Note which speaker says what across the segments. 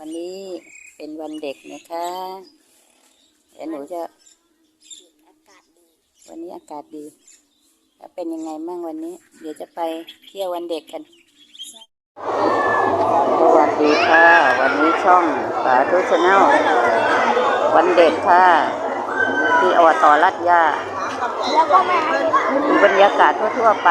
Speaker 1: วันนี้เป็นวันเด็กนะคะเดี๋ยวหนูจะ วันนี้อากาศดี แล้วเป็นยังไงมั่งวันนี้ เดี๋ยวจะไปเที่ยววันเด็กกัน สวัสดีค่ะ วันนี้ช่องสาธุชาแนลวันเด็กค่ะ ที่อวตา
Speaker 2: รลัดยาม่
Speaker 1: ดูบรรยากาศทั่วๆไป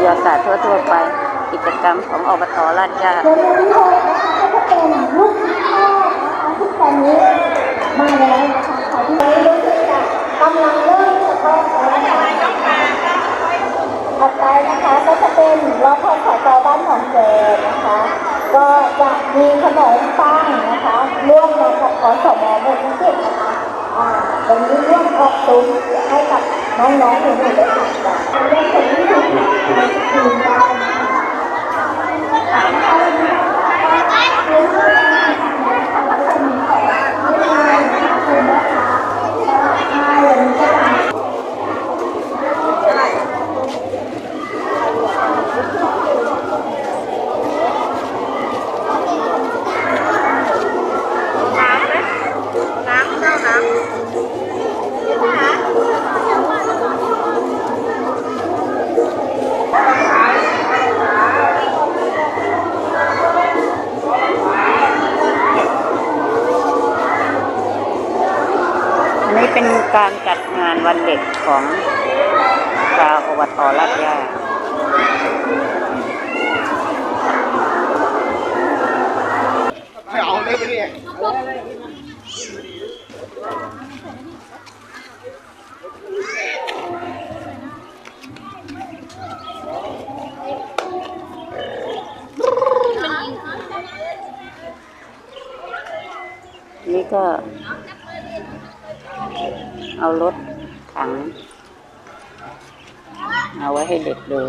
Speaker 1: บรรยากาศทั่วๆไป กิจกรรมของอบตราดยา
Speaker 2: ตัวนี้ที่หกนะคะก็จะเป็นลูกที่ห้านะคะที่ตอนนี้มาแล้วนะคะขอที่นี้รู้สึกจะกำลังเริ่มจะต้องแล้วนะคะถัดไปนะคะก็จะเป็นรอพอสจบ้านหนองเจนะคะ ก็จะมีขนมปังนะคะร่วมมากับขอสมหมู่ที่สิบนะคะอ่าวันนี้ร่วมออกซุ้มให้กับ น้องๆหนูๆได้ทา
Speaker 1: การจัดงานวันเด็กของชาวอบตราดยา
Speaker 3: ให้เอาเลยไปเนี่ย
Speaker 1: นี่ก็ เอารถถัง เอาไว้ให้เด็กดู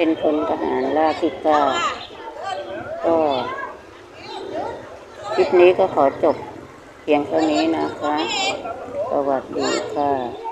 Speaker 1: เป็นพลทหารราบที่เก้าก็คลิปนี้ก็ขอจบเพียงเท่านี้นะคะ สวัสดีค่ะ